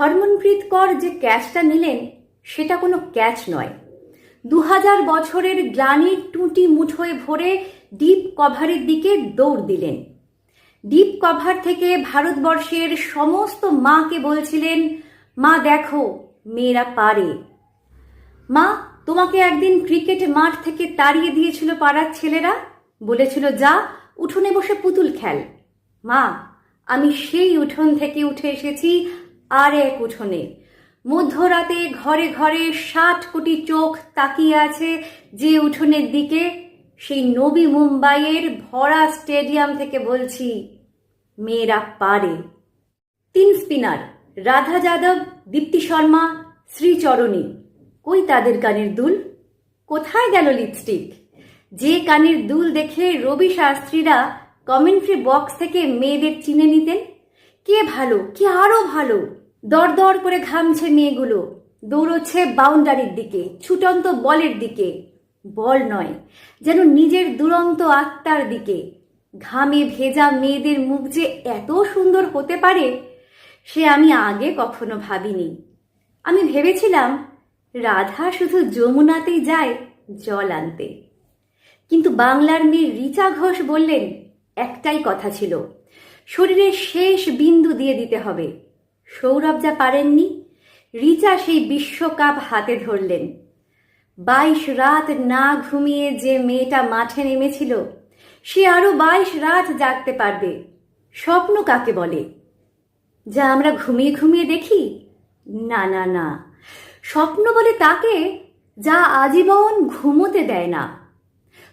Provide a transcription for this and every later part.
হরমনপ্রীত কর যে ক্যাচটা নিলেন, সেটা কোনো ক্যাচ নয়। দু হাজার বছরের গ্লানির টুটি মুঠোয় ভরে ডিপ কভারের দিকে দৌড় দিলেন। ডিপ কভার থেকে ভারতবর্ষের সমস্ত মাকে বলছিলেন, মা, দেখো, মেয়েরা পারে। মা, তোমাকে একদিন ক্রিকেট মাঠ থেকে তাড়িয়ে দিয়েছিল পাড়ার ছেলেরা? বলেছিল, যা, উঠোনে বসে পুতুল খেল। মা, আমি সেই উঠোন থেকে উঠে এসেছি আর এক উঠোনে। মধ্যরাতে ঘরে ঘরে ষাট কোটি চোখ তাকিয়ে আছে যে উঠোনের দিকে, সেই নবী মুম্বাইয়ের ভরা স্টেডিয়াম থেকে বলছি, মেয়েরা পারে। তিন স্পিনার, রাধা যাদব, দীপ্তি শর্মা শ্রীচরণী কই তাদের কানের দুল? কোথায় গেল লিপস্টিক? যে কানের দুল দেখে রবি শাস্ত্রীরা কমেন্ট্রি বক্স থেকে মেয়েদের চিনে নিতেন? কে ভালো, কে আরও ভালো? দর দর করে ঘামছে মেয়েগুলো। দৌড়চ্ছে বাউন্ডারির দিকে, ছুটন্ত বলের দিকে। বল নয়, যেন নিজের দুরন্ত আত্মার দিকে। ঘামে ভেজা মেয়েদের মুখ যে এত সুন্দর হতে পারে, সে আমি আগে কখনো ভাবিনি। আমি ভেবেছিলাম, রাধা শুধু যমুনাতেই যায় জল আনতে। কিন্তু বাংলার মেয়ে রিচা ঘোষ বললেন, একটাই কথা ছিল শরীরের শেষ বিন্দু দিয়ে দিতে হবে। সৌরভ যা পারেননি, রিচা সেই বিশ্বকাপ হাতে ধরলেন। বাইশ রাত না ঘুমিয়ে যে মেয়েটা মাঠে নেমেছিল, সে আরও বাইশ রাত জাগতে পারবে। স্বপ্ন কাকে বলে? যা আমরা ঘুমিয়ে ঘুমিয়ে দেখি? না না না। স্বপ্ন বলে তাকে যা আজীবন ঘুমোতে দেয় না।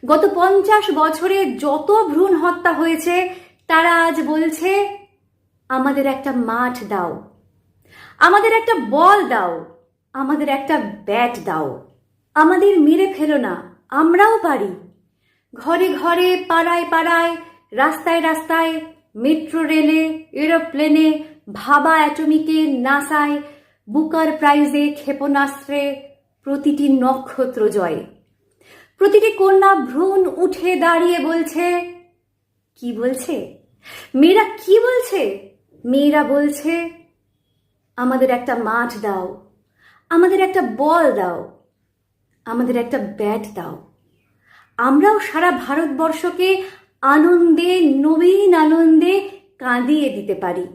গত পঞ্চাশ বছরে যত ভ্রূণ হত্যা হয়েছে তারা আজ বলছে, আমাদের একটা মাঠ দাও। আমাদের একটা বল দাও। আমাদের একটা ব্যাট দাও। আমাদের মেরে ফেলো না। আমরাও পারি। ঘরে ঘরে, পাড়ায় পাড়ায়, রাস্তায় রাস্তায়, মেট্রো রেলে, এরোপ্লেনে, ভাবা অ্যাটমিকে, নাসায়, বুকার প্রাইজে, ক্ষেপণাস্ত্রে, প্রতিটি নক্ষত্র জয়। প্রতিটি কন্যা ভ্রূণ উঠে দাঁড়িয়ে বলছে কি বলছে? মেয়েরা কি বলছে? মেয়েরা বলছে, আমাদের একটা মাঠ দাও, আমাদের একটা বল দাও, আমাদের একটা ব্যাট দাও। আমরাও সারা ভারতবর্ষকে আনন্দে, নবীন আনন্দে কাঁদিয়ে দিতে পারি।